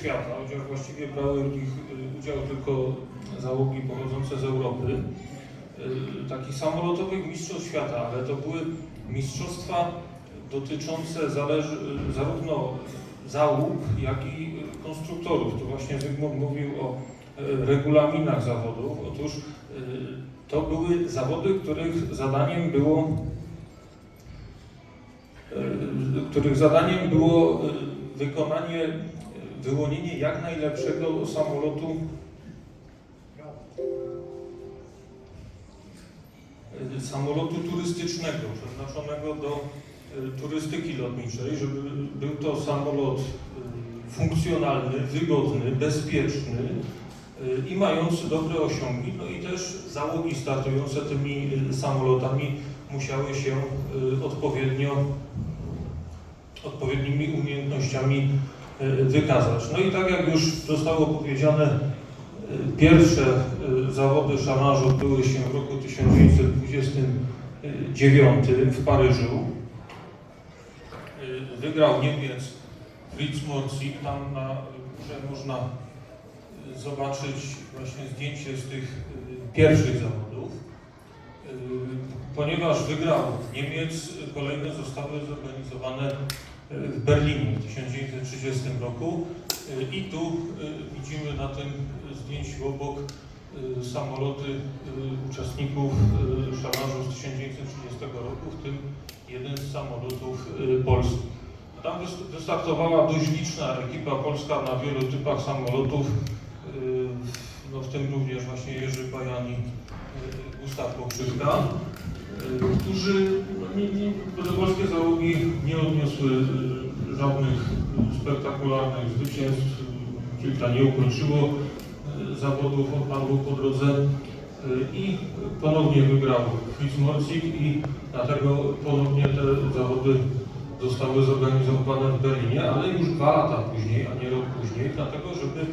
świata, chociaż właściwie brały w nich y, udział tylko załogi pochodzące z Europy. Y, Takich samolotowych mistrzostw świata, ale to były mistrzostwa dotyczące zależy, y, zarówno załóg, jak i konstruktorów. Tu właśnie Zygmunt mówił o regulaminach zawodów. Otóż to były zawody, których zadaniem było których zadaniem było wykonanie, wyłonienie jak najlepszego samolotu. Samolotu turystycznego, przeznaczonego do y, turystyki lotniczej, żeby był to samolot y, funkcjonalny, wygodny, bezpieczny y, i mający dobre osiągi, no i też załogi startujące tymi samolotami musiały się odpowiednio odpowiednimi umiejętnościami wykazać. No i tak jak już zostało powiedziane, y, pierwsze y, zawody szarżu odbyły się w roku 1929 w Paryżu. Wygrał Niemiec Fritz Morzig. Tam na górze można zobaczyć właśnie zdjęcie z tych pierwszych zawodów. Ponieważ wygrał Niemiec, kolejne zostały zorganizowane w Berlinie w 1930 roku Y, i tu y, widzimy na tym zdjęciu obok y, samoloty uczestników szarżu z 1930 roku, w tym jeden z samolotów polskich. Tam wys- wystartowała dość liczna ekipa polska na wielu typach samolotów, no w tym również właśnie Jerzy Bajani, Gustaw Pokrzywka, którzy, nie, nie, te polskie załogi nie odniosły y, żadnych spektakularnych zwycięstw, y, kilka nie ukończyło y, zawodów, odpadło po drodze y, i ponownie wygrał Fritz Morzig i dlatego ponownie te zawody zostały zorganizowane w Berlinie, ale już dwa lata później, a nie rok później, dlatego żeby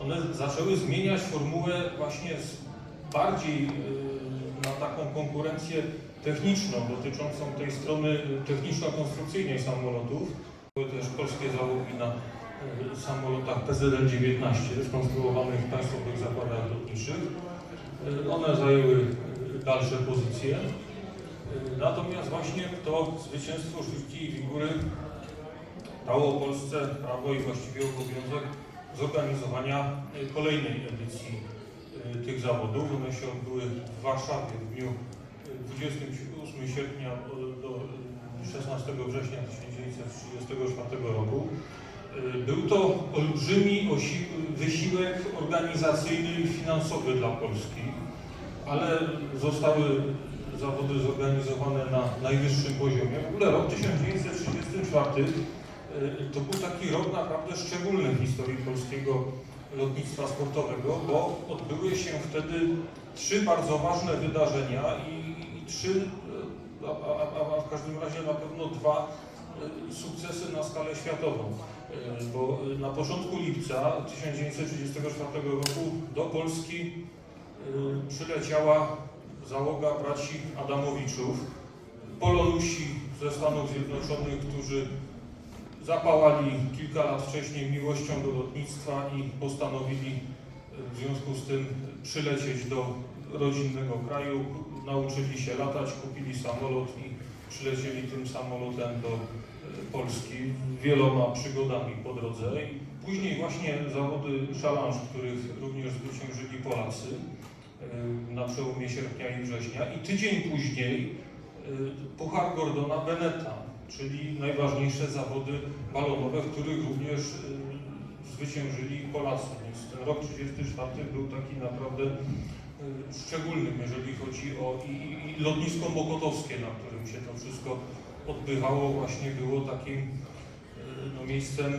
one zaczęły zmieniać formułę właśnie bardziej y, na taką konkurencję techniczną, dotyczącą tej strony y, techniczno-konstrukcyjnej samolotów. Były też polskie załogi na y, samolotach PZL-19 skonstruowanych w państwowych zakładach lotniczych. Y, One zajęły dalsze pozycje. Natomiast właśnie to zwycięstwo Szybki i Wigury dało Polsce prawo i właściwie obowiązek zorganizowania kolejnej edycji tych zawodów. One się odbyły w Warszawie w dniu 28 sierpnia do- do y, 16 września 1934 roku. Y, Był to olbrzymi wysiłek organizacyjny i finansowy dla Polski, ale zostały zawody zorganizowane na najwyższym poziomie. W ogóle rok 1934 y, to był taki rok naprawdę szczególny w historii polskiego lotnictwa sportowego, bo odbyły się wtedy trzy bardzo ważne wydarzenia i trzy, y, a, a, w każdym razie na pewno dwa y, sukcesy na skalę światową. Y, Bo na początku lipca 1934 roku do Polski przyleciała załoga braci Adamowiczów, Polonusi ze Stanów Zjednoczonych, którzy zapałali kilka lat wcześniej miłością do lotnictwa i postanowili w związku z tym przylecieć do rodzinnego kraju, nauczyli się latać, kupili samolot i przylecieli tym samolotem do y, Polski wieloma przygodami po drodze. I później właśnie zawody szalańż, w których również zwyciężyli Polacy y, na przełomie sierpnia i września i tydzień później y, Puchar Gordona Beneta, czyli najważniejsze zawody balonowe, w których również zwyciężyli Polacy. Więc ten rok 34 był taki naprawdę szczególnym, jeżeli chodzi o i, i, lotnisko Mokotowskie, na którym się to wszystko odbywało, właśnie było takim y, no, miejscem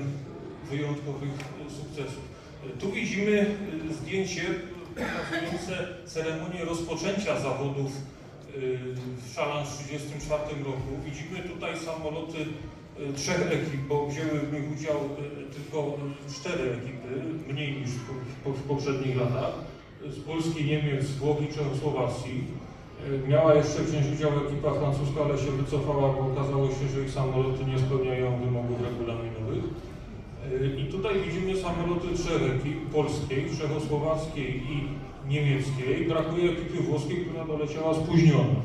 wyjątkowych y, sukcesów. Y, Tu widzimy y, zdjęcie pokazujące ceremonię rozpoczęcia zawodów y, w Szalan w 1934 roku. Widzimy tutaj samoloty y, trzech ekip, bo wzięły w nich udział y, tylko y, cztery ekipy, mniej niż w poprzednich latach. Z Polski, Niemiec, Włoch i Czechosłowacji. Y, Miała jeszcze wziąć udział ekipa francuska, ale się wycofała, bo okazało się, że ich samoloty nie spełniają wymogów regulaminowych. Y, I tutaj widzimy samoloty trzech ekip, polskiej, czechosłowackiej i niemieckiej. Brakuje ekipy włoskiej, która doleciała spóźniona.